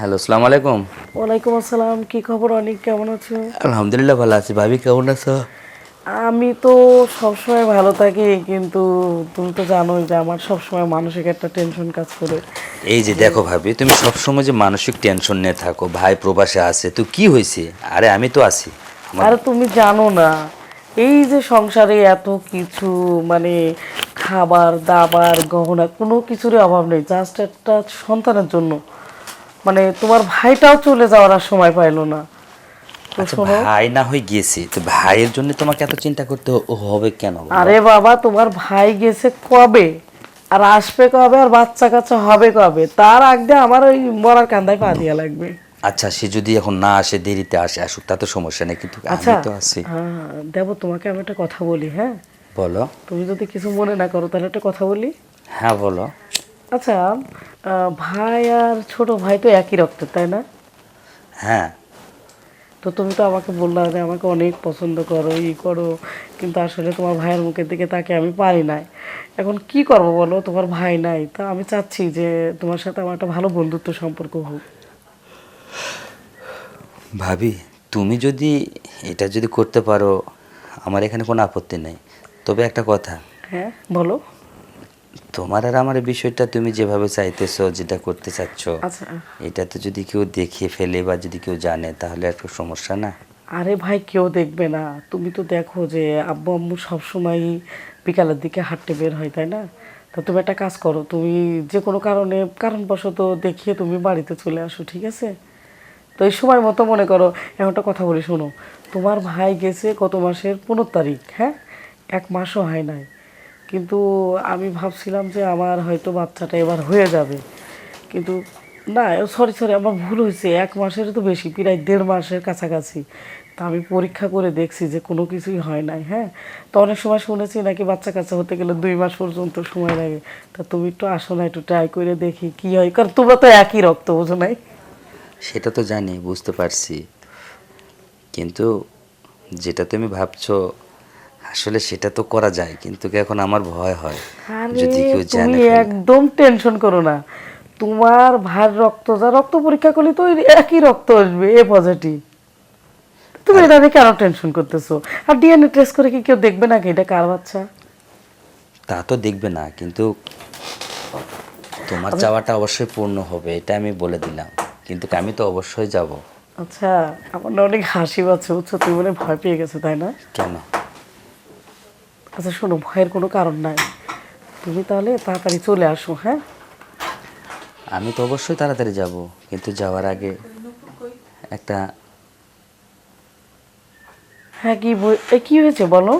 Hello আসসালামু আলাইকুম। ওয়ালাইকুম আসসালাম কি খবর অনেক? কেমন আছো? আলহামদুলিল্লাহ ভালো আছি। ভাবি কেমন আছো? আমি তো সবসময় ভালো থাকি কিন্তু তুমি তো জানোই যে আমার সবসময় মানসিক একটা টেনশন কাজ করে। এই যে দেখো ভাবি তুমি সবসময় যে মানসিক টেনশন নিয়ে থাকো ভাই প্রবাসে আছে তো কি হয়েছে? আরে আমি তো আছি। আমার- আর তুমি জানো না এই যে সংসারে এত কিছু মানে খাবার দাবার গহনা কোনো কিছুরই অভাব নেই জাস্ট একটা সন্তানের জন্য। মানে তোমার ভাইটাও চলে যাওয়ার আর সময় পাইলো না। আচ্ছা ভাই না হয়ে গেছে। তো ভাইয়ের জন্য তোমাকে এত চিন্তা করতে হবে কেন আরে বাবা তোমার ভাই গেছে কবে? আর আসবে কবে? আর বাচ্চা কাচ্চা হবে কবে? তার আগে আমার ওই মরার কান্দায় পা দিয়া লাগবে। আচ্ছা সে যদি এখন না আসে দেরিতে আসে আসুক তা তো সমস্যা নেই কিন্তু আচ্ছা আমি তো আছি। দেবো তোমাকে আমি একটা কথা বলি হ্যাঁ? বলো। তুমি যদি কিছু মনে না করো তাহলে একটা কথা বলি। হ্যাঁ বলো। আচ্ছা ভাই আর ছোট ভাই তো একই রক্তের তাই না? হ্যাঁ। তো তুমি তো আমাকে বললা যে আমাকে অনেক পছন্দ করো ই করো কিন্তু আসলে তোমার ভাইয়ের মুখের দিকে তাকে আমি পারি নাই। এখন কি করব বলো? তোমার ভাই নাই। তা আমি চাচ্ছি যে তোমার সাথে আমার একটা ভালো বন্ধুত্ব সম্পর্ক হোক। ভাবি তুমি যদি এটা যদি করতে পারো আমার এখানে কোনো আপত্তি নেই। তবে একটা কথা। হ্যাঁ বলো। তোমার আর আমার বিষয়টা তুমি যেভাবে চাইতেছো যেটা করতে চাচ্ছ আচ্ছা। এটাতে যদি কেউ দেখে ফেলে বা যদি কেউ জানে তাহলে একটা সমস্যা না। আরে ভাই কেউ দেখবে না। তুমি তো দেখো যে আব্বু আম্মু সবসময় বিকালের দিকে হাঁটতে বের হয় তাই না? তা তুমি একটা কাজ করো তুমি যে কোনো কারণে কারণবশত দেখিয়ে তুমি বাড়িতে চলে আসো ঠিক আছে? তো এই সময় মতো মনে করো এখন একটা কথা বলি শোনো। তোমার ভাই গেছে গত মাসের পনেরো তারিখ হ্যাঁ? এক মাসও হয় নাই। কিন্তু আমি ভাবছিলাম যে আমার হয়তো বাচ্চাটা এবার হয়ে যাবে। কিন্তু না সরি সরি আমার ভুল হয়েছে। এক মাসের তো বেশি, প্রায় দেড় মাসের কাছাকাছি। তা আমি পরীক্ষা করে দেখছি যে কোনো কিছুই হয় নাই হ্যাঁ? তো অনেক সময় শুনেছি নাকি বাচ্চা কাচ্চা হতে গেলে দুই মাস পর্যন্ত সময় লাগে। তা তুমি একটু আসো না, একটু ট্রাই করে দেখি কি হয়। কারণ তোমরা তো একই রক্ত, বোঝো নাই? সেটা তো জানি, বুঝতে পারছি। কিন্তু যেটা তুমি ভাবছ আসলে সেটা তো করা যায় কিন্তু এখন আমার ভয় হয়? যদি কেউ জানে তুমি একদম টেনশন করো না। তোমার ভাইয়ের রক্ত যা রক্ত পরীক্ষা করলে তো একই রক্ত আসবে এ পজিটিভ তুমি এটা নিয়ে কেন টেনশন করতেছো। আর ডিএনএ টেস্ট করে কি কেউ দেখবে নাকি? এটা কার বাচ্চা? তা তো দেখবে না কিন্তু তোমার যাওয়াটা অবশ্যই পূর্ণ হবে এটা আমি বলে দিলাম। কিন্তু আমি তো অবশ্যই যাব? আচ্ছা আমার অনেক হাসি পাচ্ছে বুঝছ? তুমি মনে ভয় পেয়ে গেছো তাই না? কেন? আচ্ছা শোনো ভয়ের কোনো কারণ নাই। তুমি তাহলে তাড়াতাড়ি চলে আসো হ্যাঁ? আমি তো অবশ্যই তাড়াতাড়ি যাব কিন্তু যাওয়ার আগে একটা হ্যাঁ কি বই- এ, কি হয়েছে বলো?